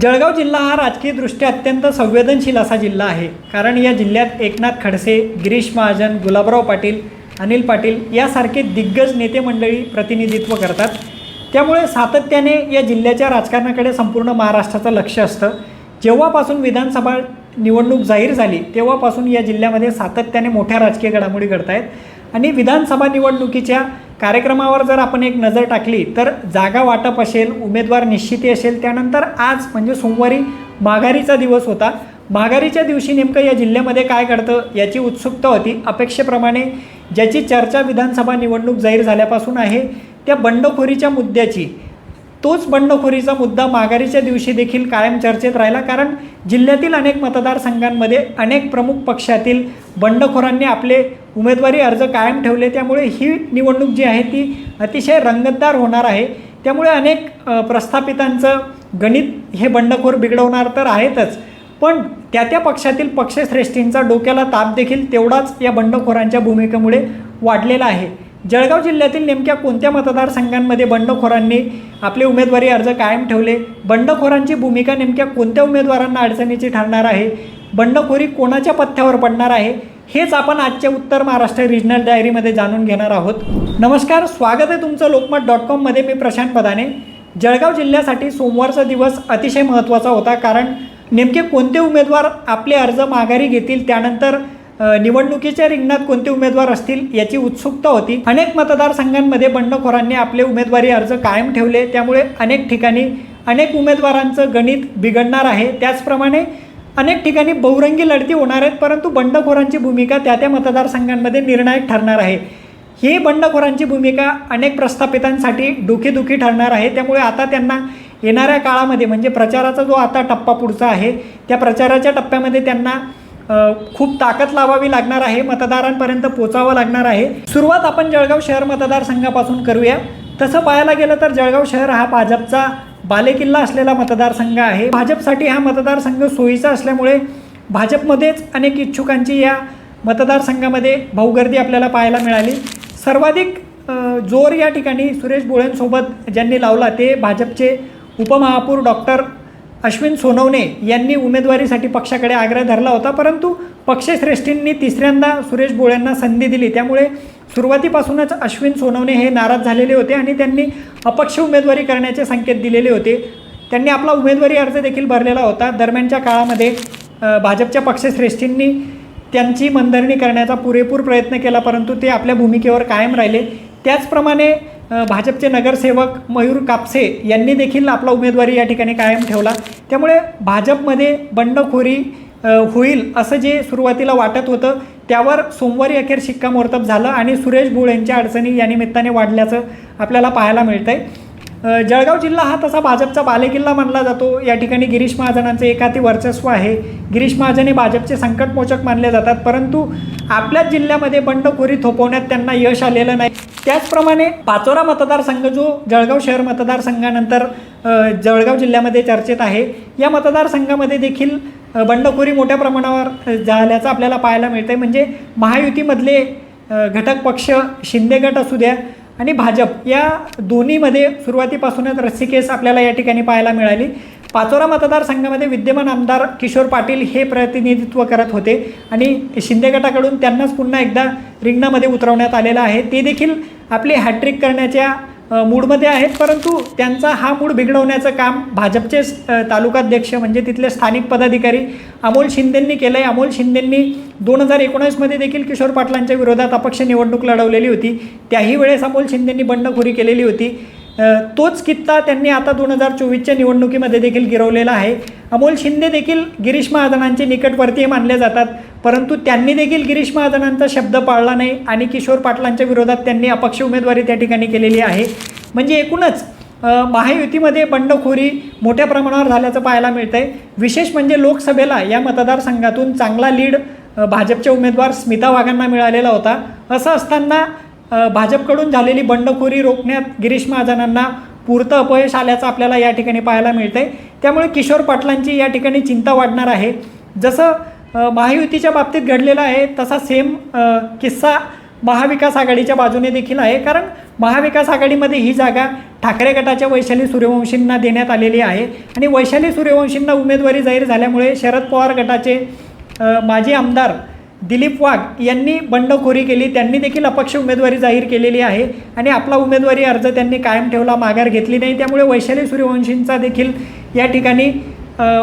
जळगाव जिल्हा हा राजकीयदृष्ट्या अत्यंत संवेदनशील असा जिल्हा आहे. कारण या जिल्ह्यात एकनाथ खडसे गिरीश महाजन गुलाबराव पाटील अनिल पाटील यासारखे दिग्गज नेते मंडळी प्रतिनिधित्व करतात. त्यामुळे सातत्याने या जिल्ह्याच्या राजकारणाकडे संपूर्ण महाराष्ट्राचं लक्ष असतं. जेव्हापासून विधानसभा निवडणूक जाहीर झाली तेव्हापासून या जिल्ह्यामध्ये सातत्याने मोठ्या राजकीय घडामोडी घडत आहेत आणि विधानसभा निवडणुकीच्या कार्यक्रमावर जर आपण एक नजर टाकली तर जागा वाटप असेल उमेदवार निश्चिती असेल त्यानंतर आज म्हणजे सोमवारी माघारीचा दिवस होता. माघारीच्या दिवशी नेमकं या जिल्ह्यामध्ये काय घडतं याची उत्सुकता होती. अपेक्षेप्रमाणे ज्याची चर्चा विधानसभा निवडणूक जाहीर झाल्यापासून आहे त्या बंडखोरीच्या मुद्द्याची तोच बंडखोरीचा मुद्दा माघारीच्या दिवशी देखील कायम चर्चेत राहिला कारण जिल्ह्यातील अनेक मतदारसंघांमध्ये अनेक प्रमुख पक्षातील बंडखोरांनी आपले उमेदवारी अर्ज कायम ठेवले. त्यामुळे ही निवडणूक जी आहे ती अतिशय रंगतदार होणार आहे. त्यामुळे अनेक प्रस्थापितांचं गणित हे बंडखोर बिघडवणार तर आहेतच पण त्या त्या पक्षातील पक्षश्रेष्ठींचा डोक्याला ताप देखील तेवढाच या बंडखोरांच्या भूमिकेमुळे वाढलेला आहे. जळगाव जिल्ह्यातील नेमक्या कोणत्या मतदारसंघांमध्ये बंडखोरांनी आपले उमेदवारी अर्ज कायम ठेवले? बंडखोरांची भूमिका नेमक्या कोणत्या उमेदवारांना अडचणीची ठरणार आहे? बंडखोरी कोणाच्या पथ्यावर पडणार आहे? हेच आपण आजच्या उत्तर महाराष्ट्र रिजनल डायरीमध्ये जाणून घेणार आहोत. नमस्कार स्वागत आहे तुमचं लोकमत डॉट कॉममध्ये मी प्रशांत पदाने. जळगाव जिल्ह्यासाठी सोमवारचा दिवस अतिशय महत्त्वाचा होता कारण नेमके कोणते उमेदवार आपले अर्ज माघारी घेतील? त्यानंतर निवडणुकीच्या रिंगणात कोणते उमेदवार असतील याची उत्सुकता होती. अनेक मतदारसंघांमध्ये बंडखोरांनी आपले उमेदवारी अर्ज कायम ठेवले. त्यामुळे अनेक ठिकाणी अनेक उमेदवारांचं गणित बिघडणार आहे. त्याचप्रमाणे अनेक ठिकाणी बहुरंगी लढती होणार आहेत परंतु बंडखोरांची भूमिका त्या त्या मतदारसंघांमध्ये निर्णायक ठरणार आहे. ही बंडखोरांची भूमिका अनेक प्रस्थापितांसाठी डोकेदुखी ठरणार आहे. त्यामुळे आता त्यांना येणाऱ्या काळामध्ये म्हणजे प्रचाराचा जो आता टप्पा पुढचा आहे त्या प्रचाराच्या टप्प्यामध्ये त्यांना खूप ताकद लावावी लागणार आहे मतदारांपर्यंत पोचावं लागणार आहे. सुरुवात आपण जळगाव शहर मतदारसंघापासून करूया. तसं पाहायला गेलं तर जळगाव शहर हा भाजपचा बालेकिल्ला असलेला मतदारसंघ आहे. भाजपसाठी हा मतदारसंघ सोयीचा असल्यामुळे भाजपमध्येच अनेक इच्छुकांची या मतदारसंघामध्ये भाऊगर्दी आपल्याला पाहायला मिळाली. सर्वाधिक जोर या ठिकाणी सुरेश बोळेंसोबत ज्यांनी लावला ते भाजपचे उपमहापौर डॉक्टर अश्विन सोनवणे यांनी उमेदवारीसाठी पक्षाकडे आग्रह धरला होता परंतु पक्षश्रेष्ठींनी तिसऱ्यांदा सुरेश बोळ्यांना संधी दिली. त्यामुळे सुरुवातीपासूनच अश्विन सोनवणे हे नाराज झालेले होते आणि त्यांनी अपक्ष उमेदवारी करण्याचे संकेत दिलेले होते. त्यांनी आपला उमेदवारी अर्ज देखील भरलेला होता. दरम्यानच्या काळामध्ये भाजपच्या पक्षश्रेष्ठींनी त्यांची मनधरणी करण्याचा पुरेपूर प्रयत्न केला परंतु ते आपल्या भूमिकेवर कायम राहिले. त्याचप्रमाणे भाजपचे नगरसेवक मयूर कापसे यांनी देखील आपला उमेदवारी या ठिकाणी कायम ठेवला. त्यामुळे भाजपमध्ये बंडखोरी होईल असं जे सुरुवातीला वाटत होतं त्यावर सोमवारी अखेर शिक्कामोर्तब झालं आणि सुरेश भोळ यांच्या अडचणी या निमित्ताने वाढल्याचं आपल्याला पाहायला मिळतं आहे जळगाव जिल्हा हा तसा भाजपचा बालेकिल्ला मानला जातो. या ठिकाणी गिरीश महाजनांचं एकाती वर्चस्व आहे. गिरीश महाजन हे भाजपचे संकटमोचक मानले जातात. परंतु आपल्याच जिल्ह्यामध्ये बंडखोरी थोपवण्यात त्यांना यश आलेलं नाही. त्याचप्रमाणे पाचोरा मतदारसंघ जो जळगाव शहर मतदारसंघानंतर जळगाव जिल्ह्यामध्ये चर्चेत आहे या मतदारसंघामध्ये देखील बंडखोरी मोठ्या प्रमाणावर झाल्याचं आपल्याला पाहायला मिळतं आहे म्हणजे महायुतीमधले घटक पक्ष शिंदे गट असू द्या आणि भाजप या दोन्हीमध्ये सुरुवातीपासूनच रस्सीकेस आपल्याला या ठिकाणी पाहायला मिळाली. पाचोरा मतदारसंघामध्ये विद्यमान आमदार किशोर पाटील हे प्रतिनिधित्व करत होते आणि शिंदे गटाकडून त्यांनाच पुन्हा एकदा रिंगणामध्ये उतरवण्यात आलेलं आहे. ते देखील आपली हॅट्रिक करण्याच्या मूडमध्ये आहेत परंतु त्यांचा हा मूड बिघडवण्याचं काम भाजपचे तालुकाध्यक्ष म्हणजे तिथले स्थानिक पदाधिकारी अमोल शिंदेंनी केलं आहे अमोल शिंदेंनी दोन हजार एकोणीसमध्ये देखील किशोर पाटलांच्या विरोधात अपक्ष निवडणूक लढवलेली होती. त्याही वेळेस अमोल शिंदेंनी बंडखोरी केलेली होती. तोच कित्ता त्यांनी आता दोन हजार चोवीसच्या निवडणुकीमध्ये देखील गिरवलेला आहे. अमोल शिंदे देखील गिरीश महाजनांचे निकटवर्तीय मानले जातात. परंतु त्यांनी देखील गिरीश महाजनांचा शब्द पाळला नाही आणि किशोर पाटलांच्या विरोधात त्यांनी अपक्ष उमेदवारी त्या ठिकाणी केलेली आहे. म्हणजे एकूणच महायुतीमध्ये बंडखोरी मोठ्या प्रमाणावर झाल्याचं पाहायला मिळतं आहे विशेष म्हणजे लोकसभेला या मतदारसंघातून चांगला लीड भाजपचे उमेदवार स्मिता वाघांना मिळालेला होता. असं असताना भाजपकडून झालेली बंडखोरी रोखण्यात गिरीश महाजनांना पुरतं अपयश आल्याचं आपल्याला या ठिकाणी पाहायला मिळतं आहे त्यामुळे किशोर पाटलांची या ठिकाणी चिंता वाढणार आहे. जसं महायुतीच्या बाबतीत घडलेला आहे तसा सेम किस्सा महाविकास आघाडीच्या बाजूने देखील आहे. कारण महाविकास आघाडीमध्ये ही जागा ठाकरे गटाच्या वैशाली सूर्यवंशींना देण्यात आलेली आहे. आणि वैशाली सूर्यवंशींना उमेदवारी जाहीर झाल्यामुळे शरद पवार गटाचे माजी आमदार दिलीप वाघ यांनी बंडखोरी केली. त्यांनी देखील अपक्ष उमेदवारी जाहीर केलेली आहे आणि आपला उमेदवारी अर्ज त्यांनी कायम ठेवला माघार घेतली नाही. त्यामुळे वैशाली सूर्यवंशींचा देखील या ठिकाणी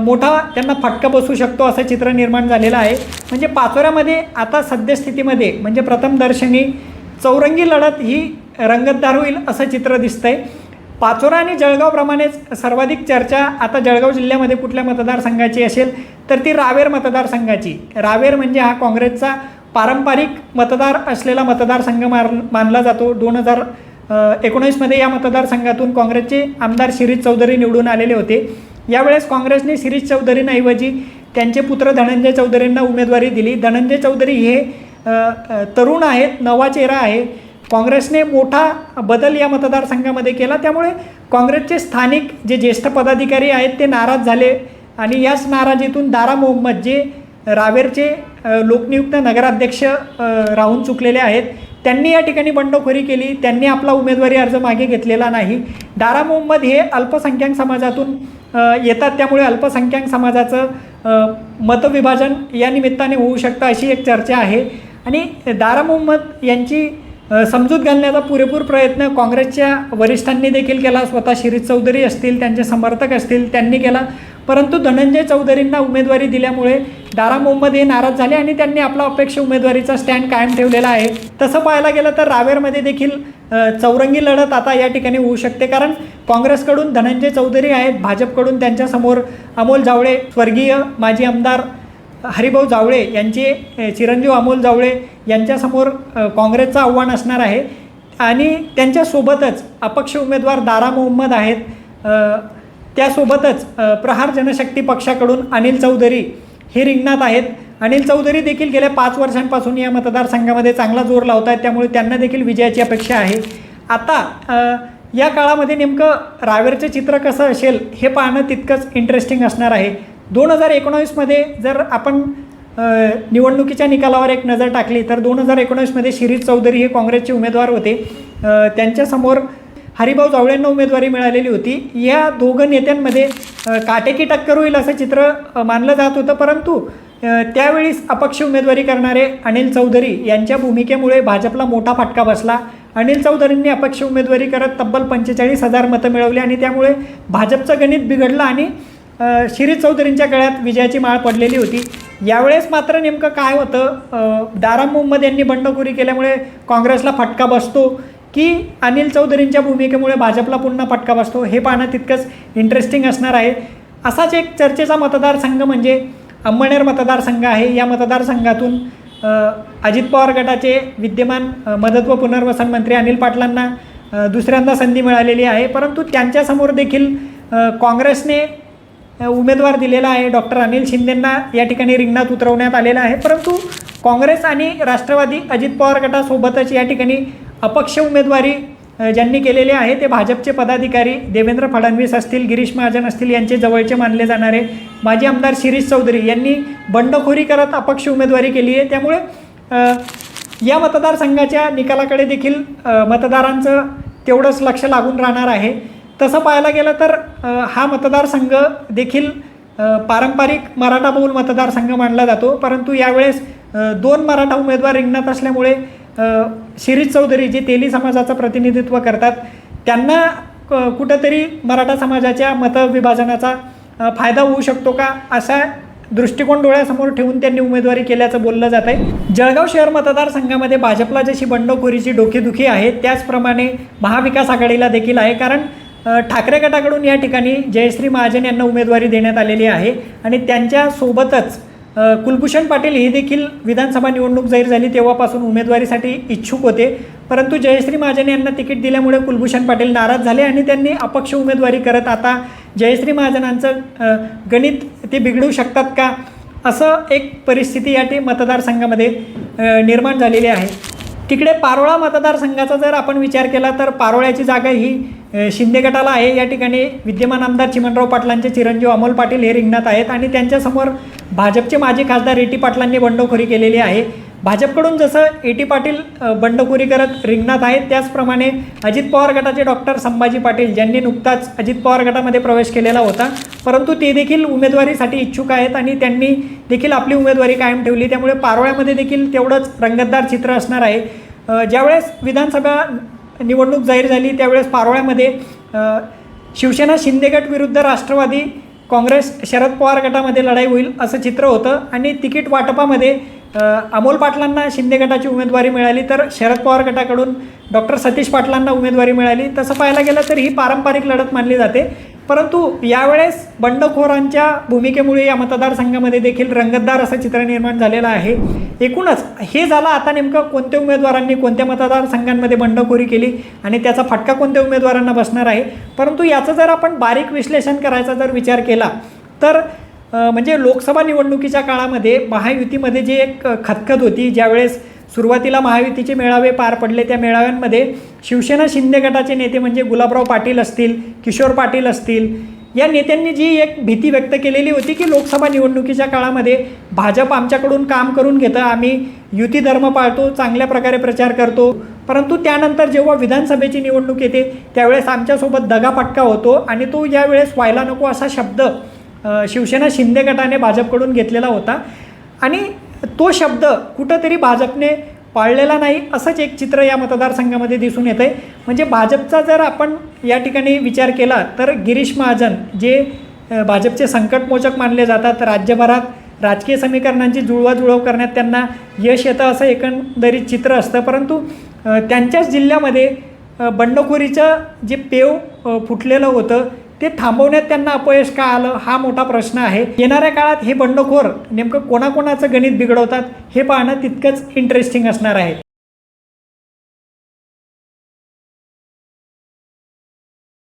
मोठा त्यांना फटका बसू शकतो असं चित्र निर्माण झालेलं आहे. म्हणजे पाचोऱ्यामध्ये आता सद्यस्थितीमध्ये म्हणजे प्रथमदर्शनी चौरंगी लढत ही रंगतदार होईल असं चित्र दिसतंय. पाचोरा आणि जळगावप्रमाणेच सर्वाधिक चर्चा आता जळगाव जिल्ह्यामध्ये कुठल्या मतदारसंघाची असेल तर ती रावेर मतदारसंघाची. रावेर म्हणजे हा काँग्रेसचा पारंपरिक मतदार असलेला मतदारसंघ मार मानला जातो. दोन हजार एकोणीसमध्ये या मतदारसंघातून काँग्रेसचे आमदार शिरीष चौधरी निवडून आलेले होते. यावेळेस काँग्रेसने शिरीष चौधरींऐवजी त्यांचे पुत्र धनंजय चौधरींना उमेदवारी दिली. धनंजय चौधरी हे तरुण आहेत नवा चेहरा आहे. काँग्रेसने मोठा बदल या मतदारसंघामध्ये केला. त्यामुळे काँग्रेसचे स्थानिक जे ज्येष्ठ पदाधिकारी आहेत ते नाराज झाले आणि याच नाराजीतून दारा मोहम्मद जे रावेरचे लोकनियुक्त नगराध्यक्ष राहून चुकलेले आहेत त्यांनी या ठिकाणी बंडखोरी केली. त्यांनी आपला उमेदवारी अर्ज मागे घेतलेला नाही. दारा मोहम्मद हे अल्पसंख्याक समाजातून येतात. त्यामुळे अल्पसंख्याक समाजाचं मतविभाजन या निमित्ताने होऊ शकतं अशी एक चर्चा आहे. आणि दारा मोहम्मद यांची समजूत घालण्याचा पुरेपूर प्रयत्न काँग्रेसच्या वरिष्ठांनी देखील केला. स्वतः शिरीष चौधरी असतील त्यांचे समर्थक असतील त्यांनी केला. परंतु धनंजय चौधरींना उमेदवारी दिल्यामुळे दारा मोहम्मद हे नाराज झाले आणि त्यांनी आपला अपेक्ष उमेदवारीचा स्टँड कायम ठेवलेला आहे. तसं पाहायला गेलं तर रावेरमध्ये देखील चौरंगी लढत आता या ठिकाणी होऊ शकते. कारण काँग्रेसकडून धनंजय चौधरी आहेत भाजपकडून त्यांच्यासमोर अमोल जावळे स्वर्गीय माजी आमदार हरिभाऊ जावळे यांचे चिरंजीव अमोल जावळे यांच्यासमोर काँग्रेसचं आव्हान असणार आहे. आणि त्यांच्यासोबतच अपक्ष उमेदवार दारा मोहम्मद आहेत. त्यासोबतच प्रहार जनशक्ती पक्षाकडून अनिल चौधरी हे रिंगणात आहेत. अनिल चौधरी देखील गेल्या पाच वर्षांपासून या मतदारसंघामध्ये चांगला जोर लावत आहेत त्यामुळे त्यांना देखील विजयाची अपेक्षा आहे. आता या काळामध्ये नेमकं रावेरचं चित्र कसं असेल हे पाहणं तितकंच इंटरेस्टिंग असणार आहे. दोन हजार एकोणावीसमध्ये जर आपण निवडणुकीच्या निकालावर एक नजर टाकली तर दोन हजार एकोणीसमध्ये शिरीष चौधरी हे काँग्रेसचे उमेदवार होते. त्यांच्यासमोर हरिभाऊ जावळेंना उमेदवारी मिळालेली होती. या दोघं नेत्यांमध्ये काटेकी टक्कर होईल असं चित्र मानलं जात होतं. परंतु त्यावेळीस अपक्ष उमेदवारी करणारे अनिल चौधरी यांच्या भूमिकेमुळे भाजपला मोठा फटका बसला. अनिल चौधरींनी अपक्ष उमेदवारी करत तब्बल पंचेचाळीस हजार मतं मिळवली आणि त्यामुळे भाजपचं गणित बिघडलं आणि शिरीष चौधरींच्या गळ्यात विजयाची माळ पडलेली होती. यावेळेस मात्र नेमकं काय होतं? अ, दारा मोहम्मद यांनी बंडखोरी केल्यामुळे काँग्रेसला फटका बसतो की अनिल चौधरींच्या भूमिकेमुळे भाजपला पुन्हा फटका बसतो? हे पाहणं तितकंच इंटरेस्टिंग असणार आहे. असाच एक चर्चेचा मतदारसंघ म्हणजे अंमळनेर मतदारसंघ आहे. या मतदारसंघातून अजित पवार गटाचे विद्यमान मदत व पुनर्वसन मंत्री अनिल पाटलांना दुसऱ्यांदा संधी मिळालेली आहे. परंतु त्यांच्यासमोर देखील काँग्रेसने उमेदवार दिलेला आहे डॉक्टर अनिल शिंदेंना. या ठिकाणी रिंगणात उतरवण्यात आलेला आहे. परंतु काँग्रेस आणि राष्ट्रवादी अजित पवार गटासोबतच या ठिकाणी अपक्ष उमेदवारी ज्यांनी केलेले आहे ते भाजपचे पदाधिकारी देवेंद्र फडणवीस असतील गिरीश महाजन असतील यांचे जवळचे मानले जाणारे माजी आमदार शिरीष चौधरी यांनी बंडखोरी करत अपक्ष उमेदवारी केली आहे. त्यामुळे या मतदारसंघाच्या निकालाकडे देखील मतदारांचं तेवढंच लक्ष लागून राहणार आहे. तसं पाहायला गेलं तर हा मतदारसंघ देखील पारंपरिक मराठा बहुल मतदारसंघ मानला जातो. परंतु यावेळेस दोन मराठा उमेदवार रिंगणात असल्यामुळे शिरीष चौधरी जे तेली समाजाचं प्रतिनिधित्व करतात त्यांना क- कुठंतरी मराठा समाजाच्या मतविभाजनाचा फायदा होऊ शकतो का? असा दृष्टिकोन डोळ्यासमोर ठेवून त्यांनी उमेदवारी केल्याचं बोललं जात आहे. जळगाव शहर मतदारसंघामध्ये भाजपला जशी बंडखोरीची डोकेदुखी आहे त्याचप्रमाणे महाविकास आघाडीला देखील आहे. कारण ठाकरे गटाकडून या ठिकाणी जयश्री महाजन यांना उमेदवारी देण्यात आलेली आहे आणि त्यांच्यासोबतच कुलभूषण पाटील हे देखील विधानसभा निवडणूक जाहीर झाली तेव्हापासून उमेदवारीसाठी इच्छुक होते. परंतु जयश्री महाजन यांना तिकीट दिल्यामुळे कुलभूषण पाटील नाराज झाले आणि त्यांनी अपक्ष उमेदवारी करत आता जयश्री महाजनांचं गणित ते बिघडू शकतात का? असं एक परिस्थिती या मतदारसंघामध्ये निर्माण झालेली आहे. तिकडे पारोळा मतदारसंघाचा जर आपण विचार केला तर पारोळ्याची जागा ही शिंदे गटाला आहे. या ठिकाणी विद्यमान आमदार चिमणराव पाटलांचे चिरंजीव अमोल पाटील हे रिंगणात आहेत आणि त्यांच्यासमोर भाजपचे माजी खासदार रेटी पाटलांनी बंडखोरी केलेली आहे. भाजपकडून जसं ए टी पाटील बंडखोरी करत रिंगणात आहेत त्याचप्रमाणे अजित पवार गटाचे डॉक्टर संभाजी पाटील ज्यांनी नुकताच अजित पवार गटामध्ये प्रवेश केलेला होता. परंतु ते देखील उमेदवारीसाठी इच्छुक आहेत आणि त्यांनी देखील आपली उमेदवारी कायम ठेवली. त्यामुळे पारोळ्यामध्ये देखील तेवढंच रंगतदार चित्र असणार आहे. ज्यावेळेस विधानसभा निवडणूक जाहीर झाली त्यावेळेस पारोळ्यामध्ये शिवसेना शिंदेगट विरुद्ध राष्ट्रवादी काँग्रेस शरद पवार गटामध्ये लढाई होईल असं चित्र होतं. आणि तिकीट वाटपामध्ये अमोल पाटलांना शिंदे गटाची उमेदवारी मिळाली तर शरद पवार गटाकडून डॉक्टर सतीश पाटलांना उमेदवारी मिळाली. तसं पाहायला गेलं तर ही पारंपरिक लढत मानली जाते. परंतु यावेळेस बंडखोरांच्या भूमिकेमुळे या मतदारसंघामध्ये देखील रंगतदार असं चित्र निर्माण झालेलं आहे. एकूणच हे झालं आता नेमकं कोणत्या उमेदवारांनी कोणत्या मतदारसंघांमध्ये बंडखोरी केली आणि त्याचा फटका कोणत्या उमेदवारांना बसणार आहे? परंतु याचं जर आपण बारीक विश्लेषण करायचा जर विचार केला तर म्हणजे लोकसभा निवडणुकीच्या काळामध्ये महायुतीमध्ये जी एक खतखत होती ज्यावेळेस सुरुवातीला महायुतीचे मेळावे पार पडले त्या मेळाव्यांमध्ये शिवसेना शिंदे गटाचे नेते म्हणजे गुलाबराव पाटील असतील किशोर पाटील असतील या नेत्यांनी जी एक भीती व्यक्त केलेली होती की लोकसभा निवडणुकीच्या काळामध्ये भाजप आमच्याकडून काम करून घेतं आम्ही युती धर्म पाळतो चांगल्या प्रकारे प्रचार करतो. परंतु त्यानंतर जेव्हा विधानसभेची निवडणूक येते त्यावेळेस आमच्यासोबत दगाफटका होतो आणि तो यावेळेस व्हायला नको असा शब्द शिवसेना शिंदे गटाने भाजपकडून घेतलेला होता. आणि तो शब्द कुठंतरी भाजपने पाळलेला नाही असंच एक चित्र या मतदारसंघामध्ये दिसून येतं आहे म्हणजे भाजपचा जर आपण या ठिकाणी विचार केला तर गिरीश महाजन जे भाजपचे संकटमोचक मानले जातात राज्यभरात राजकीय समीकरणांची जुळवाजुळव करण्यात त्यांना यश येतं असं एकंदरीत चित्र असतं. परंतु त्यांच्याच जिल्ह्यामध्ये बंडखोरीचं जे पेव फुटलेलं होतं ते थांबवण्यात त्यांना अपयश का आलं हा मोठा प्रश्न आहे. येणाऱ्या काळात हे बंडखोर नेमकं कोणाकोणाचं गणित बिघडवतात हे पाहणं तितकंच इंटरेस्टिंग असणार आहे.